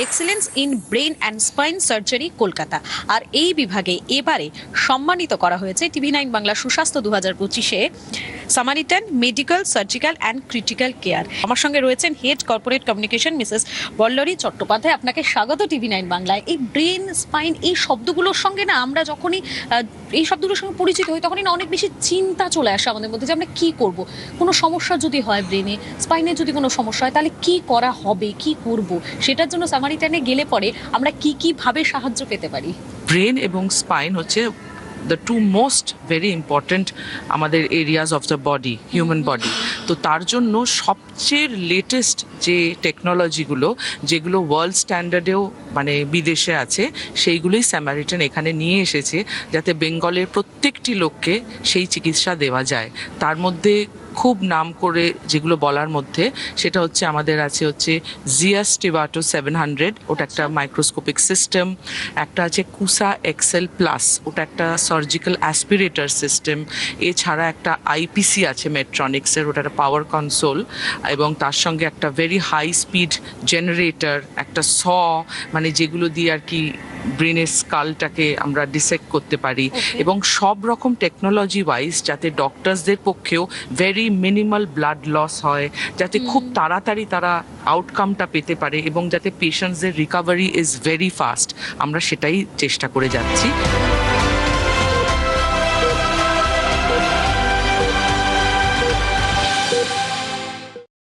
Excellence in brain and spine surgery Kolkata আর এই বিভাগে এবারে সম্মানিত করা হয়েছে টিভি নাইন বাংলা সুস্বাস্থ্য দু হাজার পঁচিশে। Samaritan medical surgical and critical care আমার সঙ্গে রয়েছেন head corporate communication Mrs Ballari Chattopadhyay. আপনাকে স্বাগত টিভি নাইন বাংলায়। এই ব্রেন স্পাইন এই শব্দগুলোর সঙ্গে না আমরা যখনই এই শব্দগুলোর সঙ্গে পরিচিত হই, তখনই না অনেক বেশি চিন্তা চলে আসে আমাদের মধ্যে যে আমরা কি করব। কোনো সমস্যা যদি হয় ব্রেনে স্পাইনে যদি কোনো সমস্যা হয়, তাহলে কি করা হবে, কি করব? সেটার জন্য সামারিটানে গেলে পরে আমরা কি কি ভাবে সাহায্য পেতে পারি? ব্রেন এবং স্পাইন হচ্ছে the two most very important আমাদের areas of the body human body তো তার জন্য সবচেয়ে লেটেস্ট যে টেকনোলজিগুলো যেগুলো ওয়ার্ল্ড স্ট্যান্ডার্ডেও মানে বিদেশে আছে, সেইগুলোই স্যামারিটেন এখানে নিয়ে এসেছে, যাতে বেঙ্গলের প্রত্যেকটি লোককে সেই চিকিৎসা দেওয়া যায়। তার মধ্যে খুব নাম করে যেগুলো বলার মধ্যে সেটা হচ্ছে আমাদের আছে হচ্ছে জিয়াস টিভাটো সেভেন হান্ড্রেড ওটা একটা মাইক্রোস্কোপিক সিস্টেম একটা আছে কুসা এক্সেল প্লাস ওটা একটা সার্জিক্যাল অ্যাসপিরেটর সিস্টেম এছাড়া একটা আইপিসি আছে মেট্রনিক্সের ওটা একটা পাওয়ার কনসোল এবং তার সঙ্গে একটা ভেরি হাই স্পিড জেনারেটর একটা স মানে যেগুলো দিয়ে আর কি ব্রেনের স্কালটাকে আমরা ডিসেক্ট করতে পারি। এবং সব রকম টেকনোলজি ওয়াইজ যাতে ডক্টরসদের পক্ষেও ভেরি মিনিমাল ব্লাড লস হয় যাতে খুব তাড়াতাড়ি তারা আউটকামটা পেতে পারে এবং যাতে পেশেন্টসদের রিকাভারি ইজ ভেরি ফাস্ট আমরা সেটাই চেষ্টা করে যাচ্ছি।